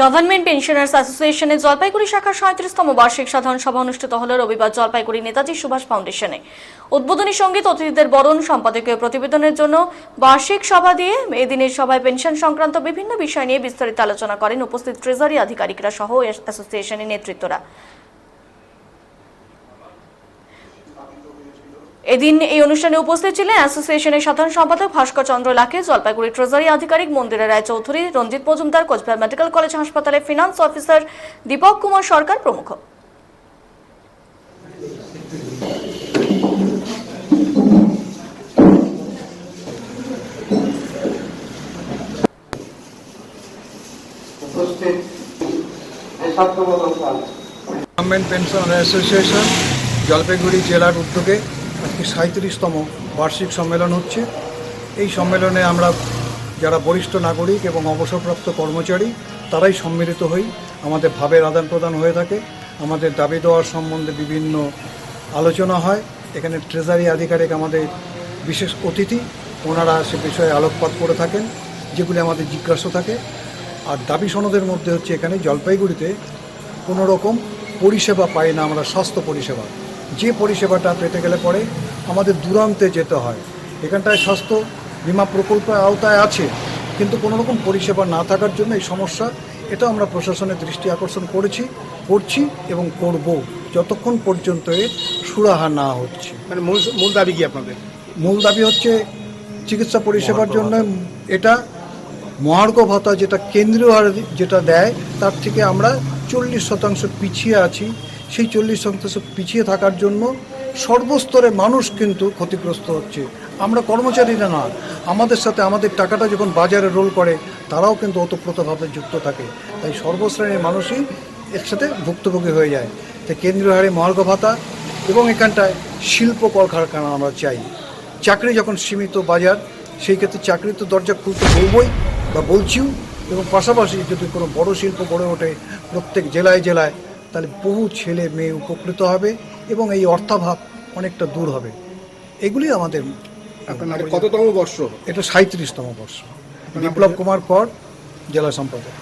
Government pensioners অ্যাসোসিয়েশনের জলপাইগুড়ি শাখার সাঁত্রিশতম বার্ষিক সাধারণ সভা অনুষ্ঠিত হল রবিবার জলপাইগুড়ি নেতাজি সুভাষ ফাউন্ডেশনে। উদ্বোধনী সংগীত অতিথিদের বরণ, সম্পাদকীয় প্রতিবেদনের জন্য বার্ষিক সভা দিয়ে এদিনের সভায় পেনশন সংক্রান্ত বিভিন্ন বিষয় নিয়ে বিস্তারিত আলোচনা করেন উপস্থিত ট্রেজারি আধিকারিকরা সহ অ্যাসোসিয়েশনের নেতৃত্বরা। এদিন এই অনুষ্ঠানে উপস্থিত ছিলেন অ্যাসোসিয়েশনের সাধারণ সম্পাদক ভাস্কর চন্দ্র লাখে জলপাইগুড়ি ট্রেজারি আধিকারিক মন্দিরা রায় চৌধুরী রঞ্জিত মজুমদার কোচবিহার মেডিকেল কলেজ হাসপাতালে ফিনান্স অফিসার দীপক কুমার সরকার প্রমুখ। উপস্থিত গভর্নমেন্ট পেনশন অ্যাসোসিয়েশন জলপাইগুড়ি জেলার উদ্যোগে আজকে সাঁত্রিশতম বার্ষিক সম্মেলন হচ্ছে। এই সম্মেলনে আমরা যারা বরিষ্ঠ নাগরিক এবং অবসরপ্রাপ্ত কর্মচারী, তারাই সম্মিলিত হই। আমাদের ভাবের আদান প্রদান হয়ে থাকে। আমাদের দাবি দেওয়ার সম্বন্ধে বিভিন্ন আলোচনা হয়। এখানে ট্রেজারি আধিকারিক আমাদের বিশেষ অতিথি, ওনারা সে বিষয়ে আলোকপাত করে থাকেন, যেগুলি আমাদের জিজ্ঞাসা থাকে। আর দাবি সনদের মধ্যে হচ্ছে এখানে জলপাইগুড়িতে কোনো রকম পরিষেবা পাই না আমরা, স্বাস্থ্য পরিষেবা। যে পরিষেবাটা পেতে গেলে পরে আমাদের দূরান্তে যেতে হয়। এখানটায় স্বাস্থ্য বিমা প্রকল্পের আওতায় আছে কিন্তু কোনো রকম পরিষেবা না থাকার জন্য এই সমস্যা এটা আমরা প্রশাসনের দৃষ্টি আকর্ষণ করেছি করছি এবং করব যতক্ষণ পর্যন্ত এর সুরাহা না হচ্ছে। মানে মূল মূল দাবি কি আপনাদের? মূল দাবি হচ্ছে চিকিৎসা পরিষেবার জন্য এটা মহার্ঘ ভাতা যেটা কেন্দ্রীয় যেটা দেয় তার থেকে আমরা চল্লিশ শতাংশ পিছিয়ে আছি সেই চল্লিশ শতাংশ পিছিয়ে থাকার জন্য সর্বস্তরে মানুষ কিন্তু ক্ষতিগ্রস্ত হচ্ছে। আমরা কর্মচারীরা না, আমাদের সাথে আমাদের টাকাটা যখন বাজারে রোল করে, তারাও কিন্তু ওতপ্রোতভাবে যুক্ত থাকে। তাই সর্বশ্রেণীর মানুষই একসাথে ভুক্তভোগী হয়ে যায়। তাই কেন্দ্রীয় হারে মহার্ঘ ভাতা এবং এখানটায় শিল্প কলকারখানা আমরা চাই। চাকরি যখন সীমিত বাজার, সেই ক্ষেত্রে চাকরির তো দরজা খুলতে বলবই বা বলছিও। এবং পাশাপাশি যদি কোনো বড় শিল্প গড়ে ওঠে, প্রত্যেক জেলায় জেলায় তাহলে বহু ছেলে মেয়ে উপকৃত হবে এবং এই অর্থাভাব অনেকটা দূর হবে। এগুলি আমাদের কততম বর্ষ? এটা সাঁত্রিশতম বর্ষ। বিপ্লব কুমার কর জেলা সম্পাদক।